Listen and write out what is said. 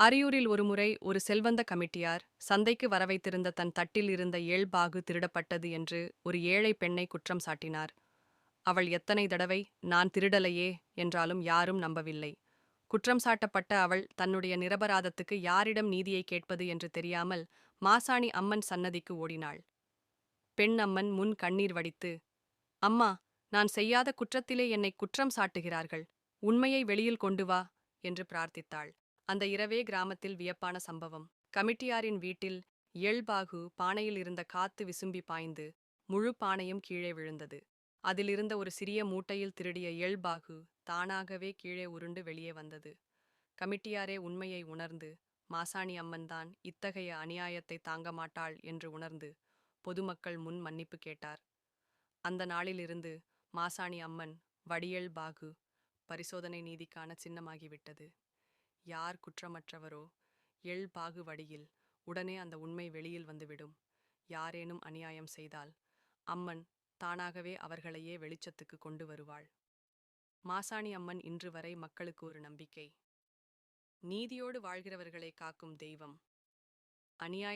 அரியூரில் ஒருமுறை ஒரு செல்வந்த கமிட்டியார் சந்தைக்கு வரவைத்திருந்த தன் தட்டில் இருந்த ஏழ்பாகு திருடப்பட்டது என்று ஒரு ஏழை பெண்ணை குற்றம் சாட்டினார். அவள் எத்தனை தடவை நான் திருடலையே என்றாலும் யாரும் நம்பவில்லை. குற்றம் சாட்டப்பட்ட அவள் தன்னுடைய நிரபராதத்துக்கு யாரிடம் நீதியை கேட்பது என்று தெரியாமல் மாசாணி அம்மன் சன்னதிக்கு ஓடினாள். பெண் அம்மன் முன் கண்ணீர் வடித்து அம்மா நான் செய்யாத குற்றத்திலே என்னை குற்றம் சாட்டுகிறார்கள். உண்மையை வெளியில் கொண்டு வா என்று பிரார்த்தித்தாள். அந்த இரவே கிராமத்தில் வியப்பான சம்பவம். கமிட்டியாரின் வீட்டில் இயல்பாகு பானையில் இருந்த காத்து விசும்பி பாய்ந்து முழு பானையும் கீழே விழுந்தது. அதிலிருந்த ஒரு சிறிய மூட்டையில் திருடிய இயல்பாகு தானாகவே கீழே உருண்டு வெளியே வந்தது. கமிட்டியாரே உண்மையை உணர்ந்து மாசாணி அம்மன்தான் இத்தகைய அநியாயத்தை தாங்க மாட்டாள் என்று உணர்ந்து பொதுமக்கள் முன் மன்னிப்பு கேட்டார். அந்த நாளிலிருந்து மாசாணி அம்மன் வடியல் பாகு பரிசோதனை நீதிக்கான சின்னமாகிவிட்டது. யார் குற்றமற்றவரோ எள் பாகுவடியில் உடனே அந்த உண்மை வெளியில் வந்துவிடும். யாரேனும் அநியாயம் செய்தால் அம்மன் தானாகவே அவர்களையே வெளிச்சத்துக்கு கொண்டு வருவாள். மாசாணி அம்மன் இன்று வரை மக்களுக்கு ஒரு நம்பிக்கை. நீதியோடு வாழ்கிறவர்களை காக்கும் தெய்வம். அநியாய